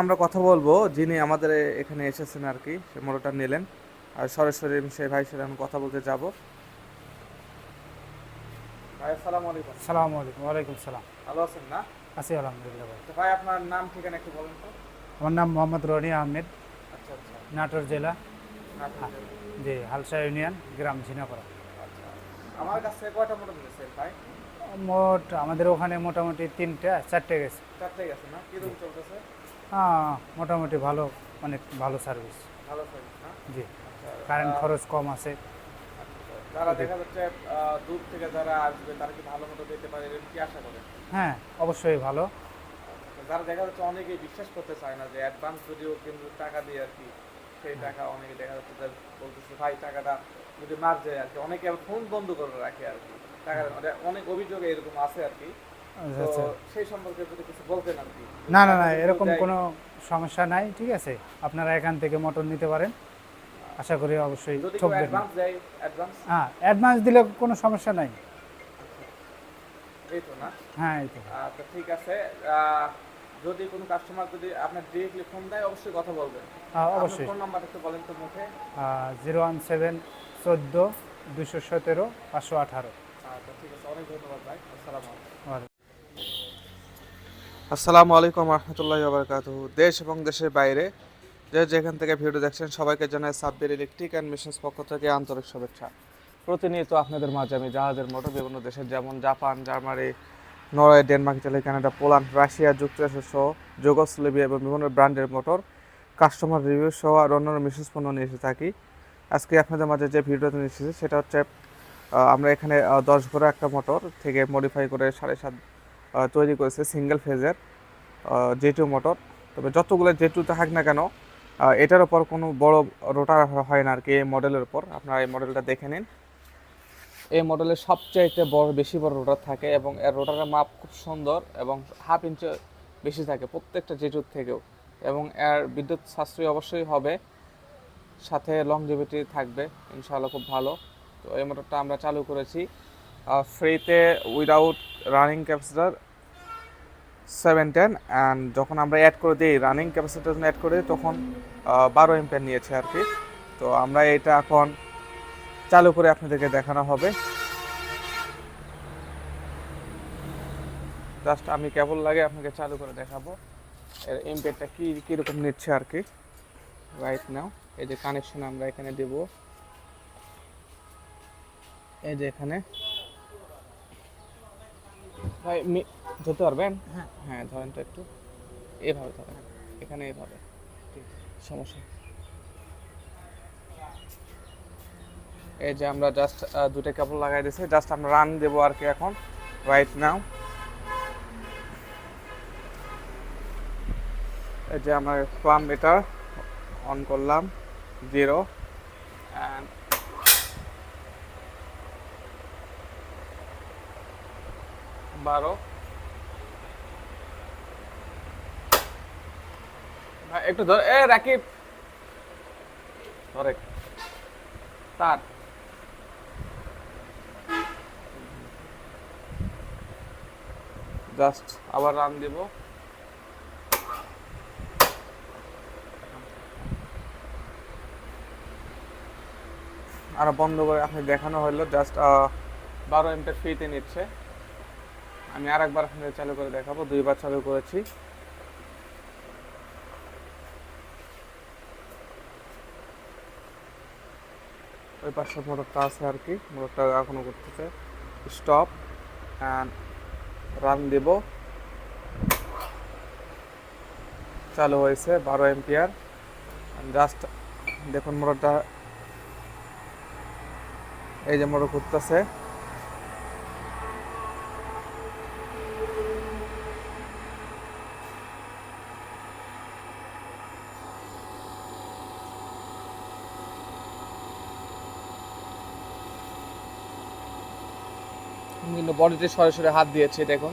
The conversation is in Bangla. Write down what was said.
আমরা কথা বলব যিনি আমাদের এখানে এসেছেন আর কি সে মোটরটা নিলেন। আর সরাসরি সেই ভাইয়ের সাথে আমি কথা বলতে যাব। ভাই আসসালামু আলাইকুম। সালাম আলাইকুম ওয়ালাইকুম সালাম ভালো আছেন না? আছি আলহামদুলিল্লাহ ভাই। তো ভাই আপনার নাম ঠিকানা একটু বলেন তো। আমার নাম মোহাম্মদ রনি আহমেদ। আচ্ছা আচ্ছা। নাটোর জেলা। জি হালসা ইউনিয়ন গ্রাম ঝিনাপাড়া। আচ্ছা আমার কাছ কয়টা মোটর নিয়েছেন ভাই? মোট আমাদের ওখানে মোটামুটি তিনটা চারটে গেছে। চারটে গেছে না? কীরকম চলতেছে? হ্যাঁ মোটামুটি ভালো অনেক ভালো সার্ভিস ভালো সার্ভিস জি। আচ্ছা কারেন্ট খরচ কম আছে। আচ্ছা, যারা দেখা যাচ্ছে দূর থেকে যারা আসবে তারা কি ভালো মতো দিতে পারে? এরকম কি আশা করেন হ্যাঁ অবশ্যই ভালো। আচ্ছা, যারা দেখা যাচ্ছে অনেকেই বিশ্বাস করতে চায় না যে অ্যাডভান্স যদিও কিন্তু টাকা দিয়ে আর কি সেই টাকা অনেকে দেখা যাচ্ছে যে বলতেছে ভাই টাকাটা যদি মার যায় আর কি অনেকে আবার ফোন বন্ধ করে রাখে আর কি। টাকা মানে অনেক অভিযোগ এরকম আছে আর কি। আচ্ছা সেই সম্পর্কে যদি কিছু বলতেন না না না এরকম কোনো সমস্যা নাই ঠিক আছে? আপনারা এখান থেকে মোটর নিতে পারেন। আশা করি অবশ্যই অ্যাডভান্স হ্যাঁ অ্যাডভান্স দিলে কোনো সমস্যা নাই। এই তো না? হ্যাঁ এই তো। আচ্ছা ঠিক আছে। যদি কোনো কাস্টমার যদি আপনার ডিরেক্টলি ফোন দেয় অবশ্যই কথা বলবেন। হ্যাঁ, অবশ্যই। ফোন নাম্বার একটু বলেন তো মুখে। জিরো ওয়ান সেভেন চোদ্দ দুশো সতেরো পাঁচশো আঠারো। আচ্ছা ঠিক আছে। অনেক ধন্যবাদ ভাই। আসসালামু আলাইকুম। আসসালামু আলাইকুম রহমতুল্লাহ বারকাত দেশ এবং দেশের বাইরে যে যেখান থেকে ভিডিও দেখছেন, সবাইকে জানাই সাব্বির ইলেকট্রিক অ্যান্ড মেশিনস পক্ষ থেকে আন্তরিক শুভেচ্ছা। প্রতিনিয়ত আপনাদের মাঝে আমি জাহাজের মোটর বিভিন্ন দেশের যেমন Japan, Germany, Norway, Denmark, Italy, Canada, Poland, Russia, যুক্তরাষ্ট্র সহ যুগোস্লেভিয়া এবং বিভিন্ন ব্র্যান্ডের মোটর কাস্টমার রিভিউ সহ আর অন্যান্য মেশিনস পণ্য নিয়ে এসে থাকি। আজকে আপনাদের মাঝে যে ভিডিওটা নিয়ে এসেছি, সেটা হচ্ছে আমরা এখানে দশ ঘোড়া একটা মোটর থেকে মডিফাই করে সাড়ে সাত তৈরি করেছে সিঙ্গেল ফেজের জে টু মোটর তবে যতগুলো জে টু থাক না কেন এটার ওপর কোনো বড় রোটার হয় না আর কি, এই মডেলের উপর। আপনারা এই মডেলটা দেখে নিন। এই মডেলের সবচাইতে বড়, বেশি বড় রোটার থাকে এবং এর রোটারের মাপ খুব সুন্দর এবং হাফ ইঞ্চি বেশি থাকে, প্রত্যেকটা জেটুর থেকেও। এবং এর বিদ্যুৎ সাশ্রয় অবশ্যই হবে, সাথে লংজিভিটি থাকবে, ইনশাআল্লাহ খুব ভালো। তো এই মোটরটা আমরা চালু করেছি ফ্রিতে without running capacitor seven ten and যখন আমরা অ্যাড করে দিই রানিং ক্যাপাসিটার অ্যাড করে দিই, তখন বারো এম্পিয়ার নিয়েছে আর কি। তো আমরা এটা এখন চালু করে আপনাদেরকে দেখানো হবে। জাস্ট আমি কেবল লাগে আপনাকে চালু করে দেখাবো। এর এম্পিয়ারটা কী, কীরকম নিচ্ছে আর কি। রাইট নাও এই যে কানেকশন আমরা এখানে দেব। এই যে এখানে। ধরতে পারবেন? হ্যাঁ। হ্যাঁ ধরেন তো একটু। এভাবে ধরেন। এখানে এভাবে। সমস্যা এই যে আমরা জাস্ট দুটো কাপড় লাগাই দিয়েছি। জাস্ট আমরা রান দেবো আর কি এখন রাইট নাও এই যে আমরা প্লাম মিটার অন করলাম জিরো অ্যান্ড বারো। একটু ধর। এ, রাকিব। ধরে তার। জাস্ট আবার রান দিব। আর বন্ধ করে আপনি দেখানো হলো, জাস্ট বারো এমপের ফ্রিতে নিচ্ছে। আমি আর একবার চালু করে দেখাবো, দুইবার চালু করেছি। ওই পাশে মোটরটা আছে আর কি, মোটরটা এখনও করতেছে স্টপ অ্যান্ড রান দেব। চালু হয়েছে বারো এম্পিয়ার জাস্ট দেখুন মোটরটা, এই যে মোটর করতেছে কিন্তু বডিতে সরাসরি হাত দিয়েছে দেখুন।